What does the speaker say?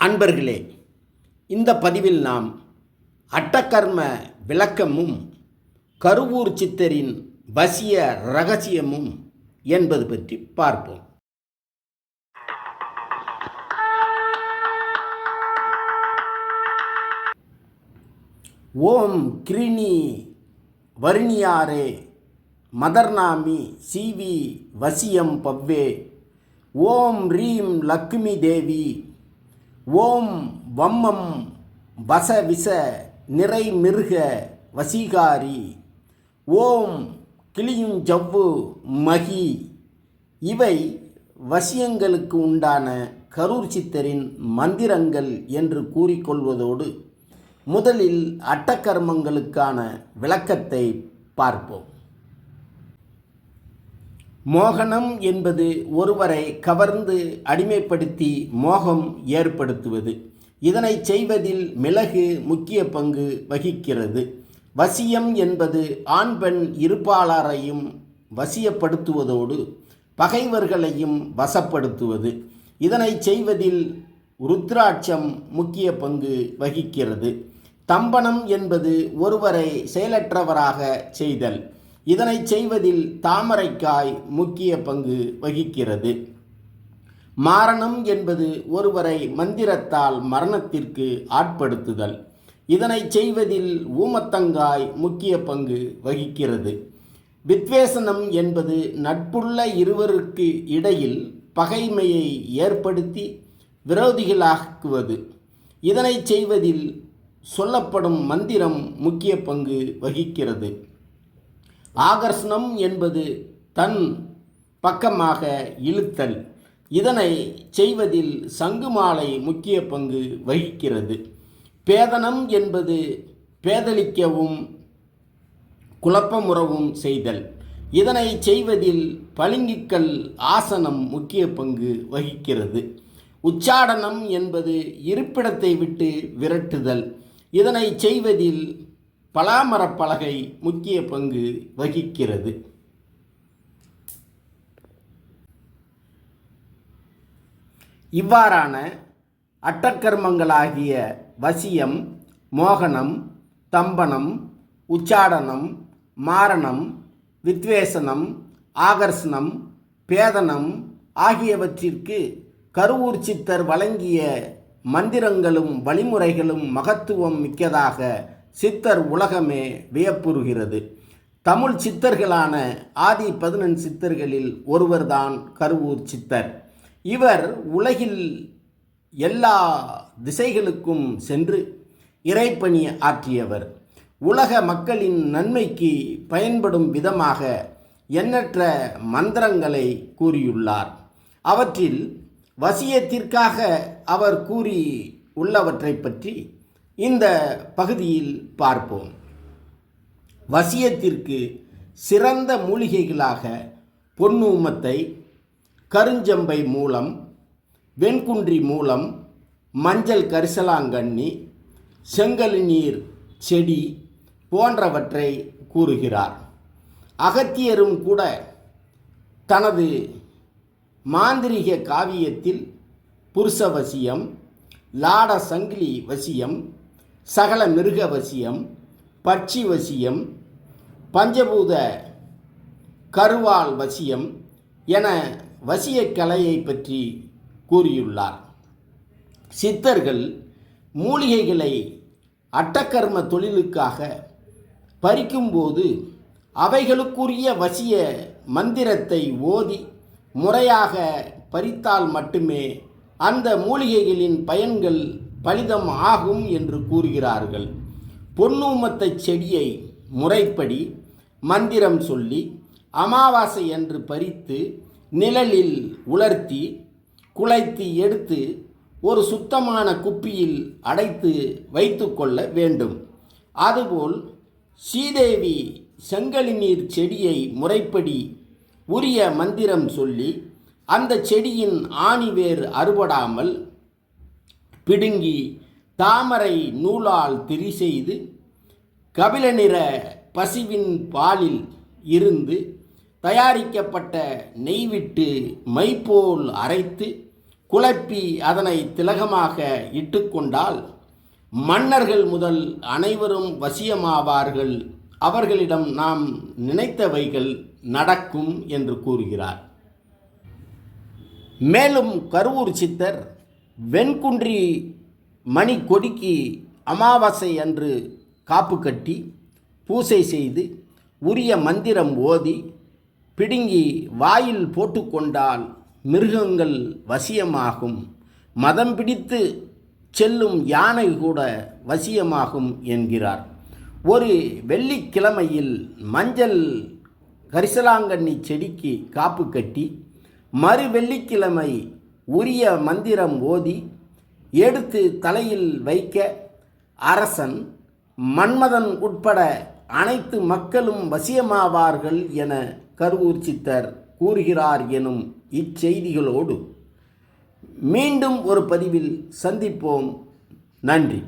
அன்பர்களே இந்த பதிவில் நாம் அட்டகர்ம விளக்கமும் கருவூர் சித்தரின் வசிய ரகசியமும் என்பது பற்றி பார்ப்போம். ஓம் கிரிணி வருணியாரே மதர்நாமி சிவி வசியம் பவ்வே. ஓம் ரீம் லக்ஷ்மி தேவி ஓம் வம்மம் வச விச நிறை மிருக வசீகாரி. ஓம் கிளியும் ஜவ்வு மகி. இவை வசியங்களுக்கு உண்டான கரூர் சித்தரின் மந்திரங்கள் என்று கூறிக்கொள்வதோடு முதலில் அட்டக்கர்மங்களுக்கான விளக்கத்தை பார்ப்போம். மோகனம் என்பது ஒருவரை கவர்ந்து அடிமைப்படுத்தி மோகம் ஏற்படுத்துவது. இதனை செய்வதில் மிளகு முக்கிய பங்கு வகிக்கிறது. வசியம் என்பது ஆண் பெண் இருப்பாளரையும் வசியப்படுத்துவதோடு பகைவர்களையும் வசப்படுத்துவது. இதனை செய்வதில் ருத்ராட்சம் முக்கிய பங்கு வகிக்கிறது. தம்பனம் என்பது ஒருவரை செயலற்றவராக செய்தல். இதனை செய்வதில் தாமரைக்காய் முக்கிய பங்கு வகிக்கிறது. மாரணம் என்பது ஒருவரை மந்திரத்தால் மரணத்திற்கு ஆட்படுத்துதல். இதனை செய்வதில் ஊமத்தங்காய் முக்கிய பங்கு வகிக்கிறது. வித்வேசனம் என்பது நட்புள்ள இருவருக்கு இடையில் பகைமையை ஏற்படுத்தி விரோதிகளாக்குவது. இதனை செய்வதில் சொல்லப்படும் மந்திரம் முக்கிய பங்கு வகிக்கிறது. ஆகர்ஷணம் என்பது தன் பக்கமாக இழுத்தல். இதனை செய்வதில் சங்குமாலை முக்கிய பங்கு வகிக்கிறது. பேதனம் என்பது பேதலிக்கவும் குழப்பமுறவும் செய்தல். இதனை செய்வதில் பளிங்குக்கல் ஆசனம் முக்கிய பங்கு வகிக்கிறது. உச்சாடனம் என்பது இருப்பிடத்தை விட்டு விரட்டுதல். இதனை செய்வதில் பலாமரப் பலகை முக்கிய பங்கு வகிக்கிறது. இவ்வாறான அட்டக்கர்மங்களாகிய வசியம் மோகனம் தம்பனம் உச்சாடனம் மாரணம் வித்வேசனம் ஆகர்ஷணம் பேதனம் ஆகியவற்றிற்கு கருவூர் சித்தர் வழங்கிய மந்திரங்களும் வழிமுறைகளும் மகத்துவம் மிக்கதாக சித்தர் உலகமே வியப்புறுகிறது. தமிழ் சித்தர்களான ஆதி பதினெண் சித்தர்களில் ஒருவர்தான் கருவூர் சித்தர். இவர் உலகில் எல்லா திசைகளுக்கும் சென்று இறைப்பணி ஆற்றியவர். உலக மக்களின் நன்மைக்கு பயன்படும் விதமாக எண்ணற்ற மந்திரங்களை கூறியுள்ளார். அவற்றில் வசியத்திற்காக அவர் கூறி உள்ளவற்றை பற்றி இந்த பகுதியில் பார்ப்போம். வசியத்திற்கு சிறந்த மூலிகைகளாக பொன்னூமத்தை கருஞ்சம்பை மூலம் வெண்குன்றி மூலம் மஞ்சள் கரிசலாங்கண்ணி செங்கல்நீர் செடி போன்றவற்றை கூறுகிறார். அகத்தியரும் கூட தனது மாந்திரிக காவியத்தில் புருஷ வசியம் லாட சங்கிலி வசியம் சகல மிருக வசியம் பட்சி வசியம் பஞ்சபூத கருவால் வசியம் என வசிய கலையை பற்றி கூறியுள்ளார். சித்தர்கள் மூலிகைகளை அட்டக்கர்ம தொழிலுக்காக பறிக்கும்போது அவைகளுக்குரிய வசிய மந்திரத்தை ஓதி முறையாக பறித்தால் மட்டுமே அந்த மூலிகைகளின் பயன்கள் பலிதம் ஆகும் என்று கூறுகிறார்கள். பொன்னூமத்தை செடியை முறைப்படி மந்திரம் சொல்லி அமாவாசை என்று பறித்து நிழலில் உலர்த்தி குலைத்து எடுத்து ஒரு சுத்தமான குப்பியில் அடைத்து வைத்துக்கொள்ள வேண்டும். அதுபோல் ஸ்ரீதேவி செங்கலிநீர் செடியை முறைப்படி உரிய மந்திரம் சொல்லி அந்த செடியின் ஆணிவேர் அறுபடாமல் பிடுங்கி தாமரை நூலால் திரி செய்து கபில நிற பசிவின் பாலில் இருந்து தயாரிக்கப்பட்ட நெய் விட்டு மைப்போல் அரைத்து குழப்பி அதனை திலகமாக இட்டுக்கொண்டால் மன்னர்கள் முதல் அனைவரும் வசியமாவார்கள். அவர்களிடம் நாம் நினைத்தவைகள் நடக்கும் என்று கூறுகிறார். மேலும் கருவூர் சித்தர் வெண்குன்றி மணி கொடிக்கு அமாவாசை அன்று காப்பு கட்டி பூசை செய்து உரிய மந்திரம் ஓதி பிடுங்கி வாயில் போட்டுக்கொண்டால் மிருகங்கள் வசியமாகும். மதம் பிடித்து செல்லும் யானை கூட வசியமாகும் என்கிறார். ஒரு வெள்ளிக்கிழமையில் மஞ்சள் கரிசலாங்கண்ணி செடிக்கு காப்பு கட்டி மறு வெள்ளிக்கிழமை உரிய மந்திரம் ஓதி எடுத்து தலையில் வைக்க அரசன் மன்மதன் உட்பட அனைத்து மக்களும் வசியமாவார்கள் என கருவூர் சித்தர் கூறுகிறார் எனும் இச்செய்திகளோடு மீண்டும் ஒரு பதிவில் சந்திப்போம். நன்றி.